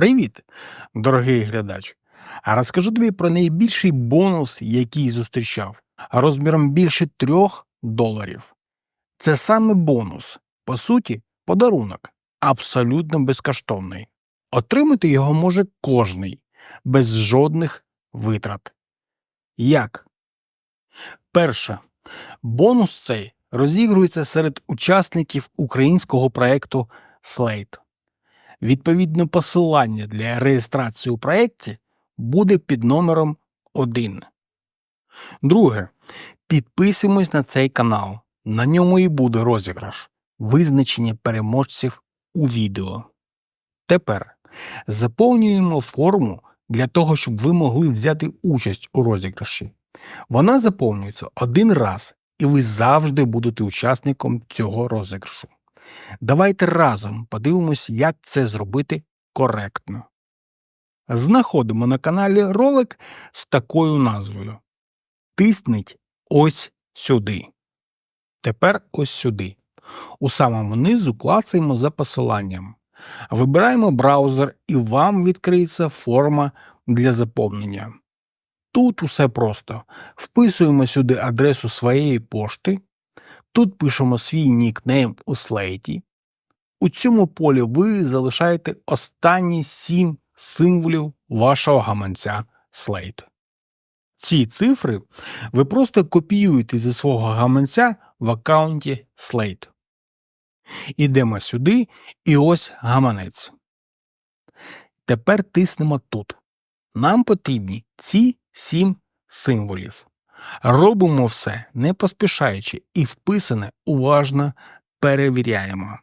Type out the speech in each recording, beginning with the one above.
Привіт, дорогий глядач! А розкажу тобі про найбільший бонус, який зустрічав, розміром більше трьох доларів. Це саме бонус, по суті, подарунок, абсолютно безкоштовний. Отримати його може кожний, без жодних витрат. Як? Перше. Бонус цей розігрується серед учасників українського проєкту Slate. Відповідне посилання для реєстрації у проєкті буде під номером 1. Друге. Підписуємось на цей канал. На ньому і буде розіграш. Визначення переможців у відео. Тепер заповнюємо форму для того, щоб ви могли взяти участь у розіграші. Вона заповнюється один раз, і ви завжди будете учасником цього розіграшу. Давайте разом подивимось, як це зробити коректно. Знаходимо на каналі ролик з такою назвою. Тисніть ось сюди. Тепер ось сюди. У самому низу клацаємо за посиланням. Вибираємо браузер і вам відкриється форма для заповнення. Тут усе просто. Вписуємо сюди адресу своєї пошти. Тут пишемо свій нікнейм у слейті. У цьому полі ви залишаєте останні сім символів вашого гаманця Slate. Ці цифри ви просто копіюєте зі свого гаманця в аккаунті Slate. Ідемо сюди і ось гаманець. Тепер тиснемо тут. Нам потрібні ці сім символів. Робимо все не поспішаючи і вписане уважно перевіряємо.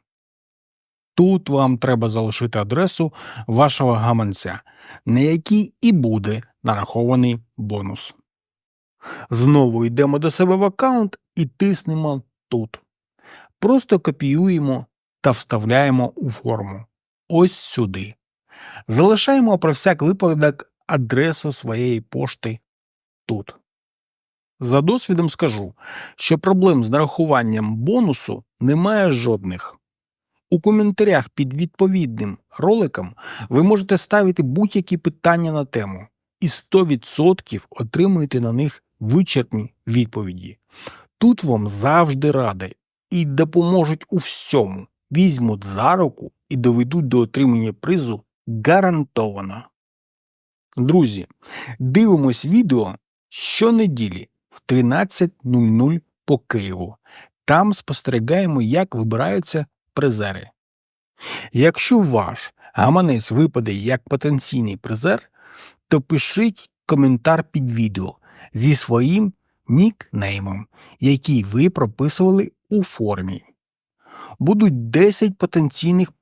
Тут вам треба залишити адресу вашого гаманця, на якій і буде нарахований бонус. Знову йдемо до себе в аккаунт і тиснемо тут. Просто копіюємо та вставляємо у форму. Ось сюди. Залишаємо про всяк випадок адресу своєї пошти тут. За досвідом скажу, що проблем з нарахуванням бонусу немає жодних. У коментарях під відповідним роликом ви можете ставити будь-які питання на тему, і 100% отримуєте на них вичерпні відповіді. Тут вам завжди ради і допоможуть у всьому, візьмуть за руку і доведуть до отримання призу гарантовано. Друзі, дивимось відео щонеділі в 13.00 по Києву. Там спостерігаємо, як вибираються призери. Якщо ваш гаманець випаде як потенційний призер, то пишіть коментар під відео зі своїм нікнеймом, який ви прописували у формі. Будуть 10 потенційних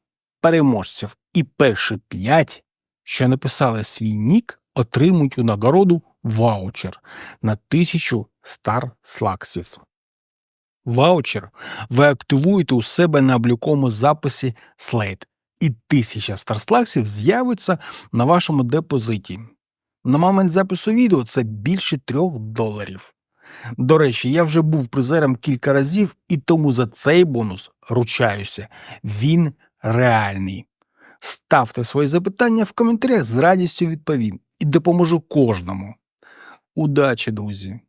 переможців, і перші 5, що написали свій нік, отримують у нагороду ваучер на 1000 стар слаксів. Ваучер ви активуєте у себе на обліковому записі Slate, і 1000 старслаксів з'явиться на вашому депозиті. На момент запису відео це більше 3 доларів. До речі, я вже був призером кілька разів, і тому за цей бонус ручаюся. Він реальний. Ставте свої запитання в коментарях з радістю відповім і допоможу кожному. Удачі, друзі!